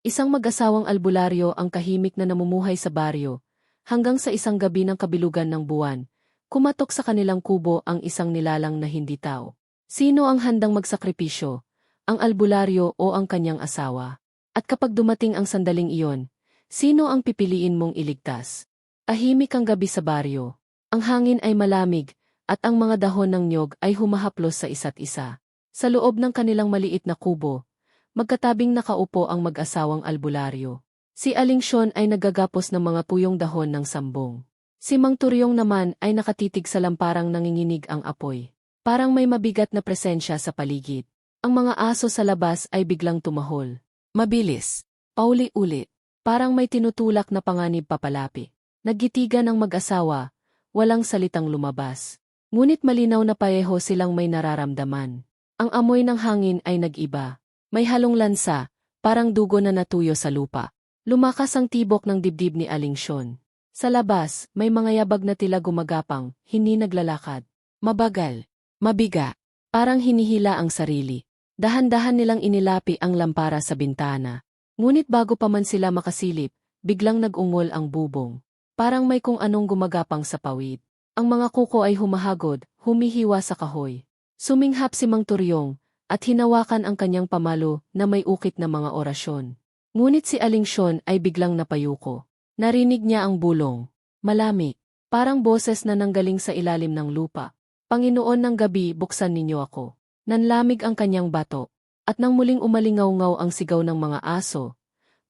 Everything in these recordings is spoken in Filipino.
Isang mag-asawang albularyo ang kahimik na namumuhay sa baryo, hanggang sa isang gabi ng kabilugan ng buwan, kumatok sa kanilang kubo ang isang nilalang na hindi tao. Sino ang handang magsakripisyo? Ang albularyo o ang kanyang asawa? At kapag dumating ang sandaling iyon, sino ang pipiliin mong iligtas? Ahimik ang gabi sa baryo. Ang hangin ay malamig, at ang mga dahon ng nyog ay humahaplos sa isa't isa. Sa loob ng kanilang maliit na kubo, magkatabing nakaupo ang mag-asawang albularyo. Si Aling Sean ay nagagapos ng mga puyong dahon ng sambong. Si Mang Turyong naman ay nakatitig sa lamparang nanginginig ang apoy. Parang may mabigat na presensya sa paligid. Ang mga aso sa labas ay biglang tumahol. Mabilis. Pauli-ulit. Parang may tinutulak na panganib papalapi. Naggitigan ang mag-asawa, walang salitang lumabas. Ngunit malinaw na pareho silang may nararamdaman. Ang amoy ng hangin ay nag-iba. May halong lansa, parang dugo na natuyo sa lupa. Lumakas ang tibok ng dibdib ni Aling Sean. Sa labas, may mga yabag na tila gumagapang, hindi naglalakad. Mabagal. Mabiga. Parang hinihila ang sarili. Dahan-dahan nilang inilapi ang lampara sa bintana. Ngunit bago pa man sila makasilip, biglang nag-ungol ang bubong. Parang may kung anong gumagapang sa pawid. Ang mga kuko ay humahagod, humihiwa sa kahoy. Suminghap si Mang Turyong, at hinawakan ang kanyang pamalo na may ukit na mga orasyon. Ngunit si Aling Sean ay biglang napayuko. Narinig niya ang bulong. Malami. Parang boses na nanggaling sa ilalim ng lupa. Panginoon ng gabi, buksan ninyo ako. Nanlamig ang kanyang bato. At nang muling umalingaw-ngaw ang sigaw ng mga aso,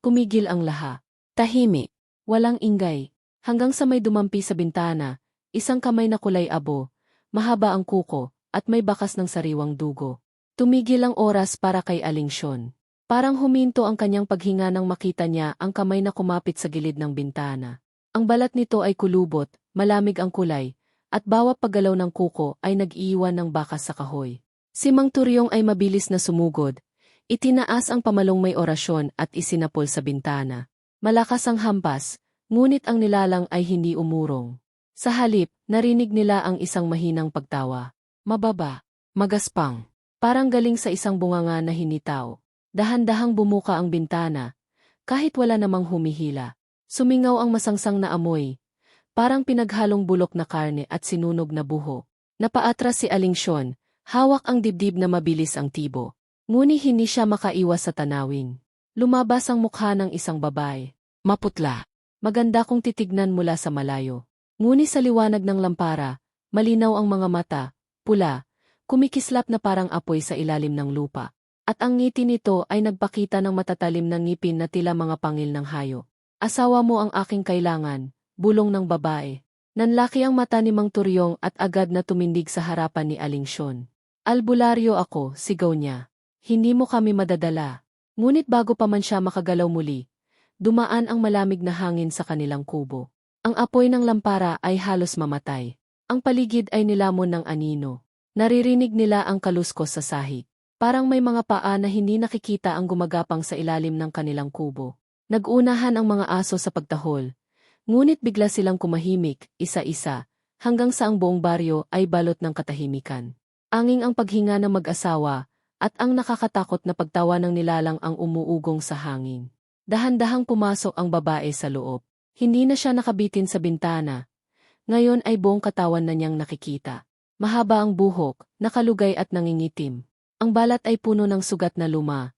kumigil ang laha. Tahimik. Walang ingay. Hanggang sa may dumampi sa bintana, isang kamay na kulay abo, mahaba ang kuko, at may bakas ng sariwang dugo. Tumigil ang oras para kay Aling Sean. Parang huminto ang kanyang paghinga nang makita niya ang kamay na kumapit sa gilid ng bintana. Ang balat nito ay kulubot, malamig ang kulay, at bawat paggalaw ng kuko ay nag-iiwan ng bakas sa kahoy. Si Mang Turyong ay mabilis na sumugod. Itinaas ang pamalong may orasyon at isinapol sa bintana. Malakas ang hampas, ngunit ang nilalang ay hindi umurong. Sa halip, narinig nila ang isang mahinang pagtawa. Mababa, magaspang. Parang galing sa isang bunganga na hinitaw. Dahan-dahang bumuka ang bintana. Kahit wala namang humihila. Sumingaw ang masangsang na amoy. Parang pinaghalong bulok na karne at sinunog na buho. Napaatras si Aling Sean, hawak ang dibdib na mabilis ang tibo. Ngunit hindi siya makaiwas sa tanawin. Lumabas ang mukha ng isang babae. Maputla. Maganda kung titignan mula sa malayo. Ngunit sa liwanag ng lampara, malinaw ang mga mata, pula, kumikislap na parang apoy sa ilalim ng lupa. At ang ngiti nito ay nagpakita ng matatalim ng ngipin na tila mga pangil ng hayo. Asawa mo ang aking kailangan, bulong ng babae. Nanlaki ang mata ni Mang Turyong at agad na tumindig sa harapan ni Aling Sean. Albularyo ako, sigaw niya. Hindi mo kami madadala. Ngunit bago pa man siya makagalaw muli, dumaan ang malamig na hangin sa kanilang kubo. Ang apoy ng lampara ay halos mamatay. Ang paligid ay nilamon ng anino. Naririnig nila ang kaluskos sa sahig. Parang may mga paa na hindi nakikita ang gumagapang sa ilalim ng kanilang kubo. Nagunahan ang mga aso sa pagtahol. Ngunit bigla silang kumahimik, isa-isa, hanggang sa ang buong baryo ay balot ng katahimikan. Anging ang paghinga ng mag-asawa, at ang nakakatakot na pagtawa ng nilalang ang umuugong sa hangin. Dahan-dahang pumasok ang babae sa loob. Hindi na siya nakabitin sa bintana. Ngayon ay buong katawan na niyang nakikita. Mahaba ang buhok, nakalugay at nangingitim. Ang balat ay puno ng sugat na luma.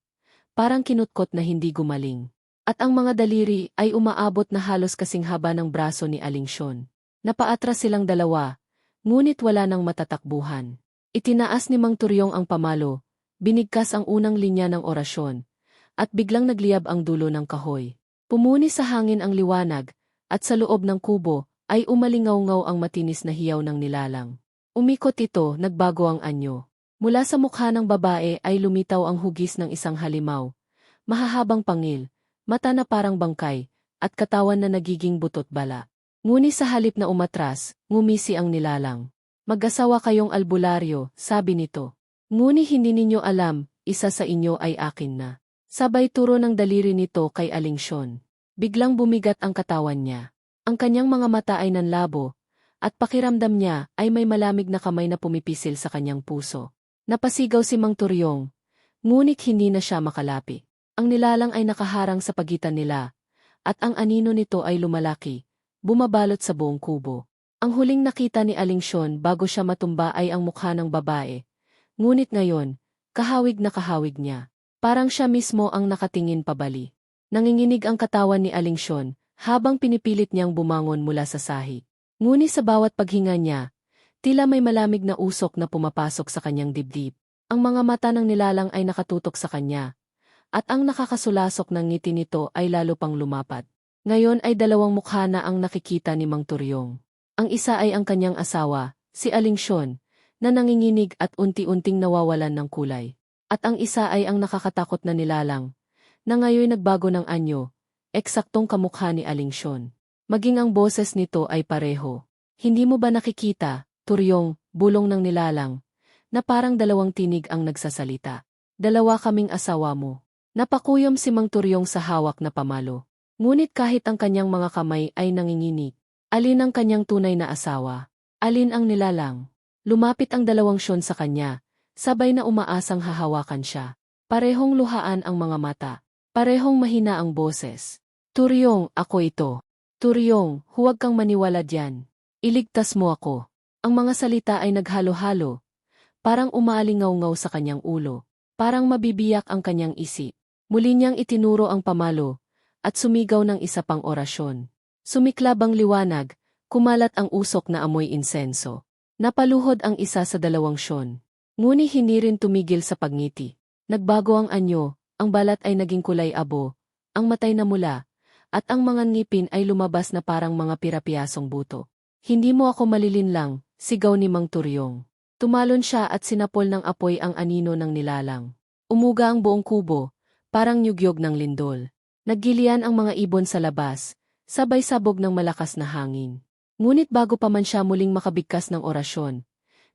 Parang kinutkot na hindi gumaling. At ang mga daliri ay umaabot na halos kasing haba ng braso ni Aling Sean. Napaatras silang dalawa, ngunit wala nang matatakbuhan. Itinaas ni Mang Turyong ang pamalo, binigkas ang unang linya ng orasyon, at biglang nagliyab ang dulo ng kahoy. Pumuni sa hangin ang liwanag, at sa loob ng kubo ay umalingaw-ngaw ang matinis na hiyaw ng nilalang. Umikot ito, nagbago ang anyo. Mula sa mukha ng babae ay lumitaw ang hugis ng isang halimaw. Mahahabang pangil, mata na parang bangkay, at katawan na nagiging butot bala. Nguni sa halip na umatras, ngumisi ang nilalang. Mag-asawa kayong albularyo, sabi nito. Nguni hindi ninyo alam, isa sa inyo ay akin na. Sabay turo ng daliri nito kay Aling Sean. Biglang bumigat ang katawan niya. Ang kanyang mga mata ay nanlabo, at pakiramdam niya ay may malamig na kamay na pumipisil sa kanyang puso. Napasigaw si Mang Turyong, ngunit hindi na siya makalapi. Ang nilalang ay nakaharang sa pagitan nila, at ang anino nito ay lumalaki, bumabalot sa buong kubo. Ang huling nakita ni Aling Sean bago siya matumba ay ang mukha ng babae. Ngunit ngayon, kahawig na kahawig niya. Parang siya mismo ang nakatingin pabali. Nanginginig ang katawan ni Aling Sean, habang pinipilit niyang bumangon mula sa sahi. Ngunit sa bawat paghinga niya, tila may malamig na usok na pumapasok sa kanyang dibdib. Ang mga mata ng nilalang ay nakatutok sa kanya, at ang nakakasulasok ng ngiti nito ay lalo pang lumapat. Ngayon ay dalawang mukha na ang nakikita ni Mang Turyong. Ang isa ay ang kanyang asawa, si Aling Sean, na nanginginig at unti-unting nawawalan ng kulay. At ang isa ay ang nakakatakot na nilalang, na ngayon nagbago ng anyo, eksaktong kamukha ni Aling Sean. Maging ang boses nito ay pareho. Hindi mo ba nakikita, Turyong, bulong ng nilalang, na parang dalawang tinig ang nagsasalita. Dalawa kaming asawa mo. Napakuyom si Mang Turyong sa hawak na pamalo. Ngunit kahit ang kanyang mga kamay ay nanginginig, Alin ang kanyang tunay na asawa? Alin ang nilalang? Lumapit ang dalawang syon sa kanya, sabay na umaasang hahawakan siya. Parehong luhaan ang mga mata. Parehong mahina ang boses. Turyong, ako ito. Turyong, huwag kang maniwala diyan. Iligtas mo ako. Ang mga salita ay naghalo-halo. Parang umaalingaw-ngaw sa kanyang ulo. Parang mabibiyak ang kanyang isip. Muli niyang itinuro ang pamalo, at sumigaw ng isa pang orasyon. Sumiklab ang liwanag, kumalat ang usok na amoy insenso. Napaluhod ang isa sa dalawang syon. Nguni hindi rin tumigil sa pagngiti. Nagbago ang anyo, ang balat ay naging kulay abo, ang matay na mula, at ang mga ngipin ay lumabas na parang mga pirapiyasong buto. Hindi mo ako malilinlang, sigaw ni Mang Turyong. Tumalon siya at sinapol ng apoy ang anino ng nilalang. Umuga ang buong kubo, parang nyugyog ng lindol. Naggilian ang mga ibon sa labas, sabay sabog ng malakas na hangin. Ngunit bago pa man siya muling makabigkas ng orasyon,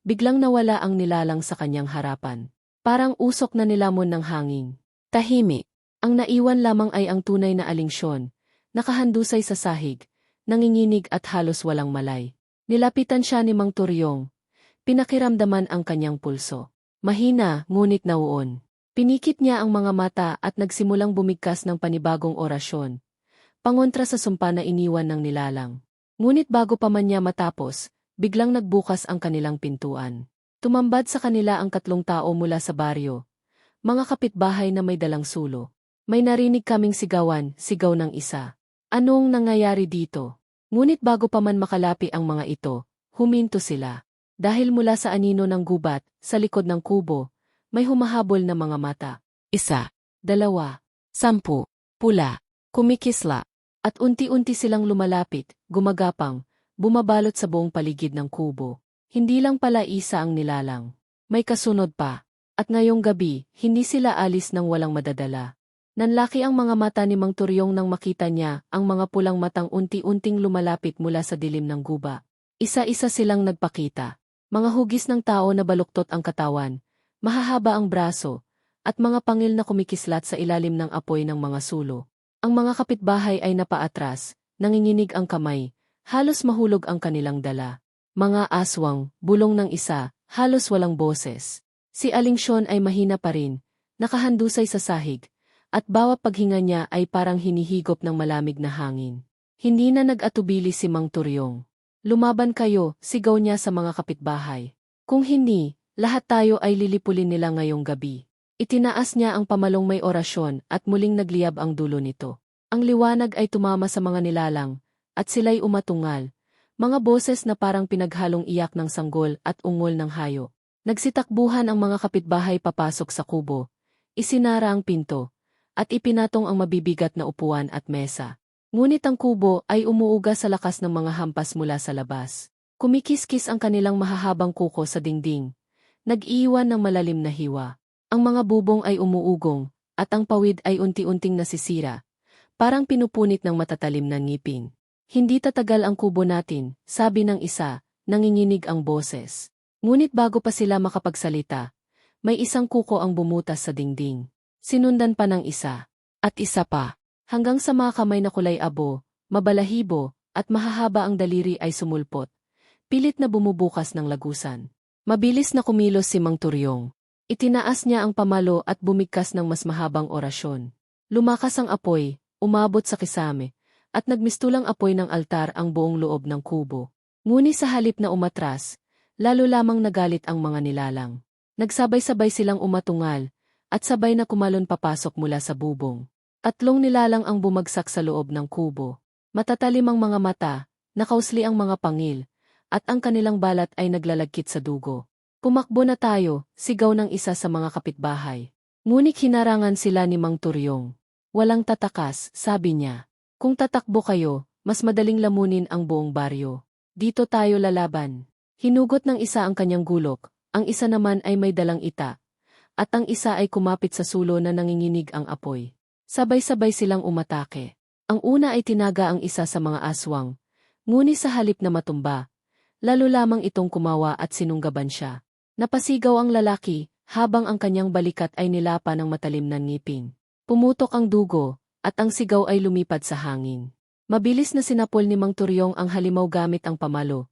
biglang nawala ang nilalang sa kanyang harapan. Parang usok na nilamon ng hangin. Tahimik. Ang naiwan lamang ay ang tunay na alingsyon, nakahandusay sa sahig, nanginginig at halos walang malay. Nilapitan siya ni Mang Turyong. Pinakiramdaman ang kanyang pulso. Mahina, ngunit nauon. Pinikit niya ang mga mata at nagsimulang bumigkas ng panibagong orasyon, pangontra sa sumpa na iniwan ng nilalang. Ngunit bago pa man niya matapos, biglang nagbukas ang kanilang pintuan. Tumambad sa kanila ang katlong tao mula sa baryo. Mga kapitbahay na may dalang sulo. May narinig kaming sigawan, sigaw ng isa. Anong nangyayari dito? Ngunit bago pa man makalapi ang mga ito, huminto sila. Dahil mula sa anino ng gubat, sa likod ng kubo, may humahabol na mga mata. Isa, dalawa, sampu, pula, kumikisla, at unti-unti silang lumalapit, gumagapang, bumabalot sa buong paligid ng kubo. Hindi lang pala isa ang nilalang. May kasunod pa. At ngayong gabi, hindi sila alis ng walang madadala. Nanlaki ang mga mata ni Mang Turyong nang makita niya ang mga pulang matang unti-unting lumalapit mula sa dilim ng guba. Isa-isa silang nagpakita. Mga hugis ng tao na baluktot ang katawan, mahahaba ang braso, at mga pangil na kumikislat sa ilalim ng apoy ng mga sulo. Ang mga kapitbahay ay napaatras, nanginginig ang kamay, halos mahulog ang kanilang dala. Mga aswang, bulong ng isa, halos walang boses. Si Aling Sean ay mahina pa rin, nakahandusay sa sahig, at bawat paghinga niya ay parang hinihigop ng malamig na hangin. Hindi na nag-atubili si Mang Turyong. Lumaban kayo, sigaw niya sa mga kapitbahay. Kung hindi, lahat tayo ay lilipulin nila ngayong gabi. Itinaas niya ang pamalong may orasyon at muling nagliyab ang dulo nito. Ang liwanag ay tumama sa mga nilalang, at sila'y umatungal, mga boses na parang pinaghalong iyak ng sanggol at ungol ng hayo. Nagsitakbuhan ang mga kapitbahay papasok sa kubo, isinara ang pinto, at ipinatong ang mabibigat na upuan at mesa. Ngunit ang kubo ay umuuga sa lakas ng mga hampas mula sa labas. Kumikiskis ang kanilang mahahabang kuko sa dingding. Nag-iwan ng malalim na hiwa. Ang mga bubong ay umuugong, at ang pawid ay unti-unting nasisira, parang pinupunit ng matatalim na ngipin. Hindi tatagal ang kubo natin, sabi ng isa, nanginginig ang boses. Ngunit bago pa sila makapagsalita, may isang kuko ang bumutas sa dingding. Sinundan pa ng isa, at isa pa, hanggang sa mga kamay na kulay abo, mabalahibo, at mahahaba ang daliri ay sumulpot. Pilit na bumubukas ng lagusan. Mabilis na kumilos si Mang Turyong. Itinaas niya ang pamalo at bumigkas ng mas mahabang orasyon. Lumakas ang apoy, umabot sa kisame, at nagmistulang apoy ng altar ang buong loob ng kubo. Nguni sa halip na umatras, lalo lamang nagalit ang mga nilalang. Nagsabay-sabay silang umatungal, at sabay na kumalon papasok mula sa bubong. Tatlong nilalang ang bumagsak sa loob ng kubo. Matatalim ang mga mata, nakausli ang mga pangil, at ang kanilang balat ay naglalagkit sa dugo. Pumakbo na tayo, sigaw ng isa sa mga kapitbahay. Ngunit hinarangan sila ni Mang Turyong. Walang tatakas, sabi niya. Kung tatakbo kayo, mas madaling lamunin ang buong baryo. Dito tayo lalaban. Hinugot ng isa ang kanyang gulok, ang isa naman ay may dalang ita, at ang isa ay kumapit sa sulo na nanginginig ang apoy. Sabay-sabay silang umatake. Ang una ay tinaga ang isa sa mga aswang, nguni sa halip na matumba, lalo lamang itong kumawa at sinunggaban siya. Napasigaw ang lalaki, habang ang kanyang balikat ay nilapa ng matalim na ngipin. Pumutok ang dugo, at ang sigaw ay lumipad sa hangin. Mabilis na sinapol ni Mang Turyong ang halimaw gamit ang pamalo,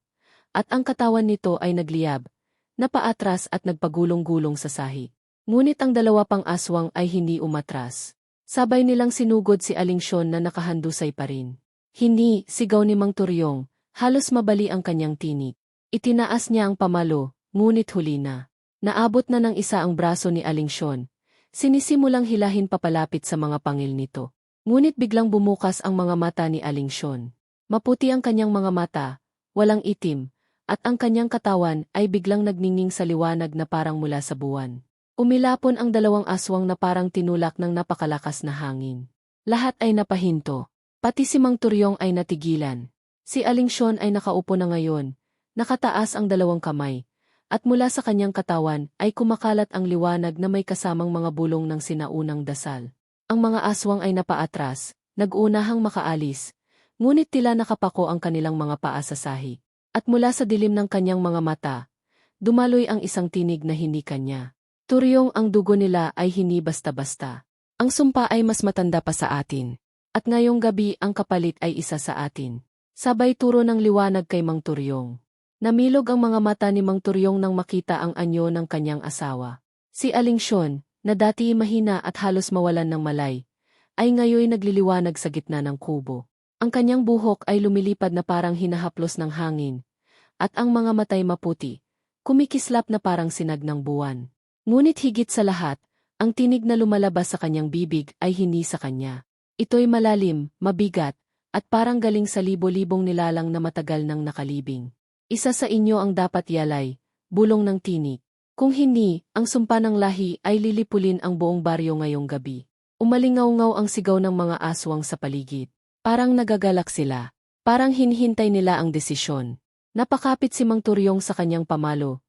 at ang katawan nito ay nagliyab, napaatras at nagpagulong-gulong sa sahi. Ngunit ang dalawa pang aswang ay hindi umatras. Sabay nilang sinugod si Aling Sean na nakahandusay pa rin. Hindi, sigaw ni Mang Turyong, halos mabali ang kanyang tinik. Itinaas niya ang pamalo, ngunit huli na. Naabot na ng isa ang braso ni Aling Sean. Sinisimulang hilahin papalapit sa mga pangil nito. Ngunit biglang bumukas ang mga mata ni Aling Sean. Maputi ang kanyang mga mata, walang itim, at ang kanyang katawan ay biglang nagningning sa liwanag na parang mula sa buwan. Umilapon ang dalawang aswang na parang tinulak ng napakalakas na hangin. Lahat ay napahinto. Pati si Mang Turyong ay natigilan. Si Aling Sean ay nakaupo na ngayon. Nakataas ang dalawang kamay. At mula sa kanyang katawan ay kumakalat ang liwanag na may kasamang mga bulong ng sinaunang dasal. Ang mga aswang ay napaatras, nag-unahang makaalis. Ngunit tila nakapako ang kanilang mga paa sa sahi. At mula sa dilim ng kanyang mga mata, dumaloy ang isang tinig na hindi kanya. Turyong ang dugo nila ay hindi basta-basta. Ang sumpa ay mas matanda pa sa atin. At ngayong gabi ang kapalit ay isa sa atin. Sabay turo ng liwanag kay Mang Turyong. Namilog ang mga mata ni Mang Turyong nang makita ang anyo ng kanyang asawa. Si Aling Sean, na dati mahina at halos mawalan ng malay, ay ngayoy nagliliwanag sa gitna ng kubo. Ang kanyang buhok ay lumilipad na parang hinahaplos ng hangin, at ang mga matay maputi, kumikislap na parang sinag ng buwan. Ngunit higit sa lahat, ang tinig na lumalabas sa kanyang bibig ay hindi sa kanya. Ito'y malalim, mabigat, at parang galing sa libo-libong nilalang na matagal nang nakalibing. Isa sa inyo ang dapat yalay, bulong ng tinig. Kung hindi, ang sumpa ng lahi ay lilipulin ang buong baryo ngayong gabi. Umalingaw-ngaw ang sigaw ng mga aswang sa paligid. Parang nagagalak sila. Parang hinhintay nila ang desisyon. Napakapit si Mang Turyong sa kanyang pamalo.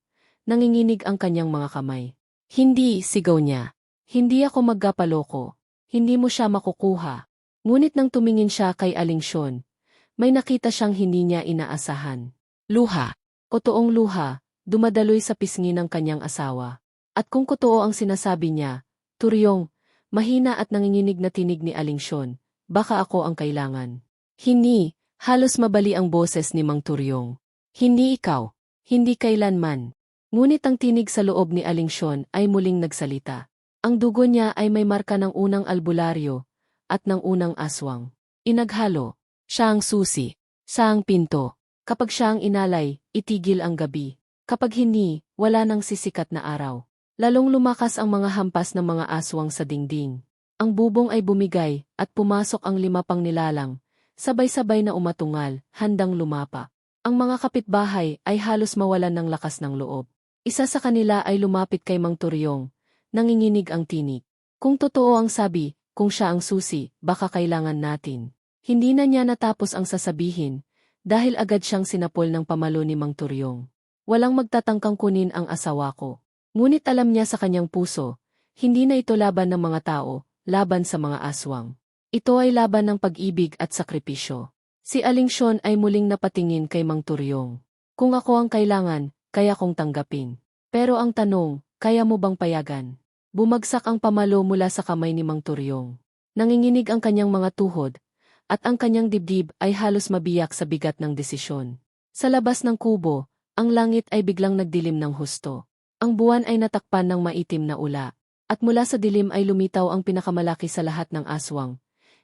Nanginginig ang kanyang mga kamay. Hindi, sigaw niya. Hindi ako magkapaloko. Hindi mo siya makukuha. Ngunit nang tumingin siya kay Aling Sean, may nakita siyang hindi niya inaasahan. Luha. Kotoong luha, dumadaloy sa pisngi ng kanyang asawa. At kung kotoo ang sinasabi niya, Turyong, mahina at nanginginig na tinig ni Aling Sean, baka ako ang kailangan. Hindi, halos mabali ang boses ni Mang Turyong. Hindi ikaw, hindi kailanman. Ngunit ang tinig sa loob ni Aling Sean ay muling nagsalita. Ang dugo niya ay may marka ng unang albularyo at ng unang aswang. Inaghalo, siya ang susi, siya ang pinto. Kapag siya ang inalay, itigil ang gabi. Kapag hindi, wala nang sisikat na araw. Lalong lumakas ang mga hampas ng mga aswang sa dingding. Ang bubong ay bumigay at pumasok ang lima pang nilalang, sabay-sabay na umatungal, handang lumapa. Ang mga kapitbahay ay halos mawalan ng lakas ng loob. Isa sa kanila ay lumapit kay Mang Turyong. Nanginginig ang tinig. Kung totoo ang sabi, kung siya ang susi, baka kailangan natin. Hindi na niya natapos ang sasabihin, dahil agad siyang sinapol ng pamalo ni Mang Turyong. Walang magtatangkang kunin ang asawa ko. Ngunit alam niya sa kanyang puso, hindi na ito laban ng mga tao, laban sa mga aswang. Ito ay laban ng pag-ibig at sakripisyo. Si Aling Sean ay muling napatingin kay Mang Turyong. Kung ako ang kailangan, kaya kong tanggapin. Pero ang tanong, kaya mo bang payagan? Bumagsak ang pamalo mula sa kamay ni Mang Turyong. Nanginginig ang kanyang mga tuhod, at ang kanyang dibdib ay halos mabiyak sa bigat ng desisyon. Sa labas ng kubo, ang langit ay biglang nagdilim ng husto. Ang buwan ay natakpan ng maitim na ula. At mula sa dilim ay lumitaw ang pinakamalaki sa lahat ng aswang.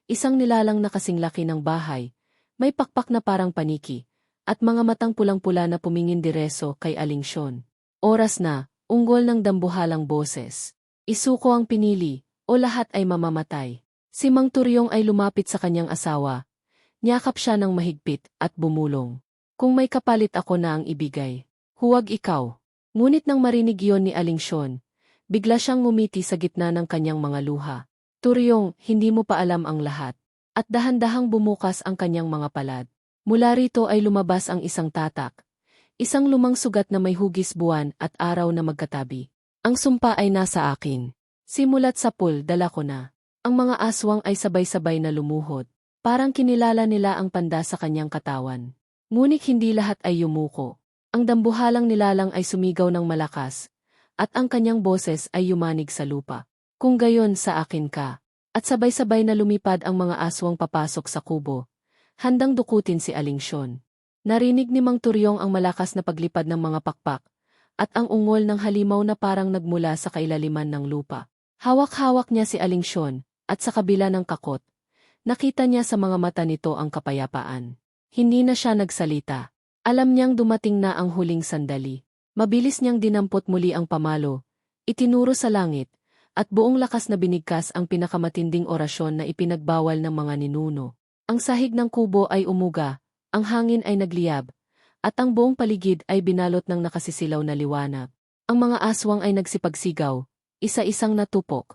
Isang nilalang na kasing laki ng bahay, may pakpak na parang paniki, at mga matang pulang-pula na pumingin direso kay Aling Sean. Oras na, unggol ng dambuhalang boses. Isuko ang pinili, o lahat ay mamamatay. Si Mang Turyong ay lumapit sa kanyang asawa. Niyakap siya ng mahigpit at bumulong. Kung may kapalit ako na ang ibigay, huwag ikaw. Ngunit nang marinig yon ni Aling Sean, bigla siyang ngumiti sa gitna ng kanyang mga luha. Turyong, hindi mo pa alam ang lahat. At dahan-dahang bumukas ang kanyang mga palad. Mula rito ay lumabas ang isang tatak. Isang lumang sugat na may hugis buwan at araw na magkatabi. Ang sumpa ay nasa akin. Simulat sa pool, dala ko na. Ang mga aswang ay sabay-sabay na lumuhod. Parang kinilala nila ang panda sa kanyang katawan. Ngunit hindi lahat ay yumuko. Ang dambuhalang nilalang ay sumigaw ng malakas, at ang kanyang boses ay yumanig sa lupa. Kung gayon sa akin ka. At sabay-sabay na lumipad ang mga aswang papasok sa kubo. Handang dukutin si Aling Sean. Narinig ni Mang Turyong ang malakas na paglipad ng mga pakpak, at ang ungol ng halimaw na parang nagmula sa kailaliman ng lupa. Hawak-hawak niya si Aling Sean, at sa kabila ng kakot, nakita niya sa mga mata nito ang kapayapaan. Hindi na siya nagsalita. Alam niyang dumating na ang huling sandali. Mabilis niyang dinampot muli ang pamalo, itinuro sa langit, at buong lakas na binigkas ang pinakamatinding orasyon na ipinagbawal ng mga ninuno. Ang sahig ng kubo ay umuga, ang hangin ay nagliyab, at ang buong paligid ay binalot ng nakasisilaw na liwanag. Ang mga aswang ay nagsipagsigaw, isa-isang natupok,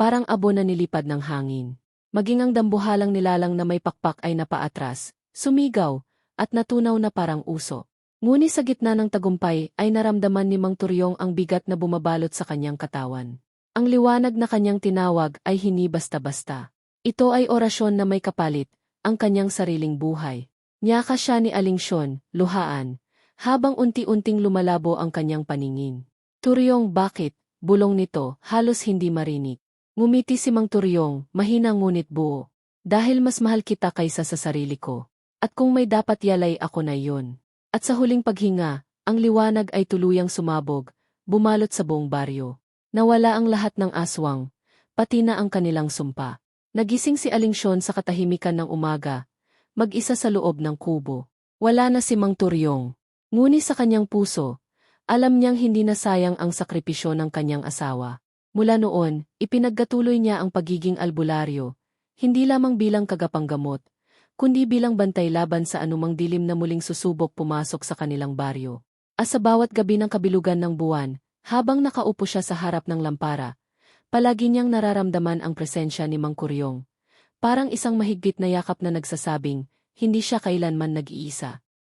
parang abo na nilipad ng hangin. Maging ang dambuhalang nilalang na may pakpak ay napaatras, sumigaw, at natunaw na parang uso. Ngunit sa gitna ng tagumpay ay naramdaman ni Mang Turyong ang bigat na bumabalot sa kanyang katawan. Ang liwanag na kanyang tinawag ay hindi basta-basta. Ito ay orasyon na may kapalit, ang kanyang sariling buhay. Niyaka siya ni Aling Sean, luhaan, habang unti-unting lumalabo ang kanyang paningin. Turyong bakit, bulong nito, halos hindi marinig. Ngumiti si Mang Turyong, mahina ngunit buo. Dahil mas mahal kita kaysa sa sarili ko. At kung may dapat yalay ako na yon. At sa huling paghinga, ang liwanag ay tuluyang sumabog, bumalot sa buong baryo. Nawala ang lahat ng aswang, pati na ang kanilang sumpa. Nagising si Aling Sean sa katahimikan ng umaga, mag-isa sa loob ng kubo. Wala na si Mang Turyong. Ngunit sa kanyang puso, alam niyang hindi na sayang ang sakripisyo ng kanyang asawa. Mula noon, ipinagkatuloy niya ang pagiging albularyo, hindi lamang bilang kagapanggamot, kundi bilang bantay laban sa anumang dilim na muling susubok pumasok sa kanilang baryo. As sa bawat gabi ng kabilugan ng buwan, habang nakaupo siya sa harap ng lampara, palagi niyang nararamdaman ang presensya ni Mang Kuryong. Parang isang mahigpit na yakap na nagsasabing, hindi siya kailanman nag-iisa.